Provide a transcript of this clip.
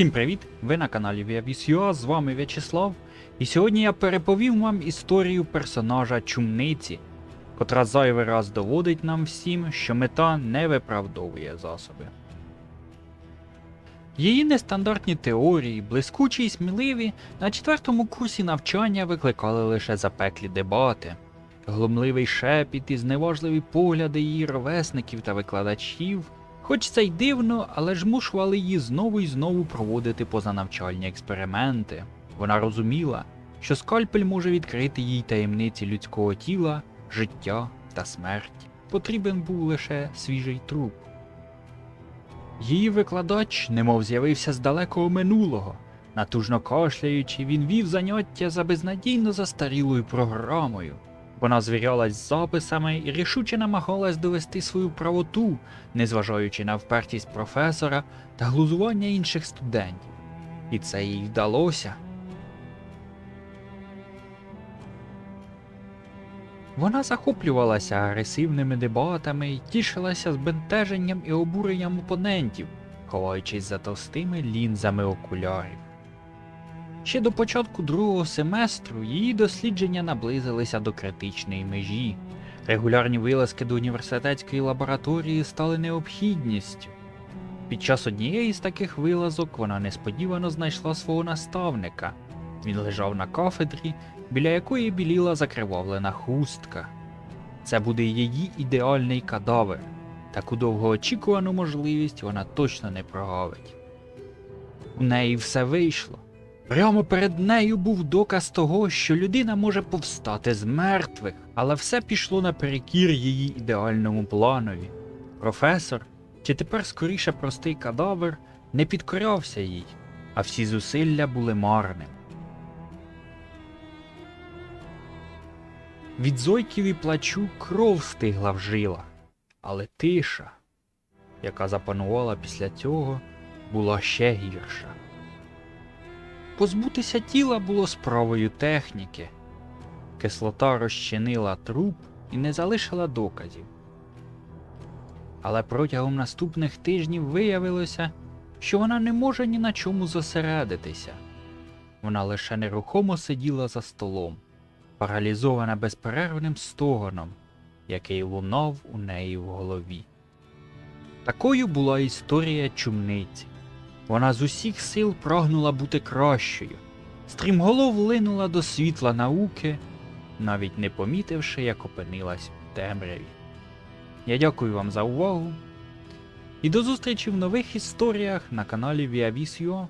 Всім привіт! Ви на каналі Viavis.ua, з вами В'ячеслав. І сьогодні я переповім вам історію персонажа Чумниці, котра зайвий раз доводить нам всім, що мета не виправдовує засоби. Її нестандартні теорії, блискучі і сміливі, на четвертому курсі навчання викликали лише запеклі дебати. Глумливий шепіт і зневажливі погляди її ровесників та викладачів. Хоч це й дивно, але ж мушували її знову і знову проводити позанавчальні експерименти. Вона розуміла, що скальпель може відкрити їй таємниці людського тіла, життя та смерті. Потрібен був лише свіжий труп. Її викладач немов з'явився з далекого минулого. Натужно кашляючи, він вів заняття за безнадійно застарілою програмою. Вона звірялась з записами і рішуче намагалась довести свою правоту, незважаючи на впертість професора та глузування інших студентів. І це їй вдалося. Вона захоплювалася агресивними дебатами і тішилася збентеженням і обуренням опонентів, ховаючись за товстими лінзами окулярів. Ще до початку другого семестру її дослідження наблизилися до критичної межі. Регулярні вилазки до університетської лабораторії стали необхідністю. Під час однієї з таких вилазок вона несподівано знайшла свого наставника. Він лежав на кафедрі, біля якої біліла закривавлена хустка. Це буде її ідеальний кадавр. Таку довгоочікувану можливість вона точно не прогавить. У неї все вийшло. Прямо перед нею був доказ того, що людина може повстати з мертвих, але все пішло наперекір її ідеальному планові. Професор, чи тепер скоріше простий кадавр, не підкорявся їй, а всі зусилля були марним. Від зойків і плачу кров стигла в жилах, але тиша, яка запанувала після цього, була ще гірша. Позбутися тіла було справою техніки. Кислота розчинила труп і не залишила доказів. Але протягом наступних тижнів виявилося, що вона не може ні на чому зосередитися. Вона лише нерухомо сиділа за столом, паралізована безперервним стогоном, який лунав у неї в голові. Такою була історія чумниці. Вона з усіх сил прагнула бути кращою, стрімголов линула до світла науки, навіть не помітивши, як опинилась у темряві. Я дякую вам за увагу і до зустрічі в нових історіях на каналі Viavis.ua.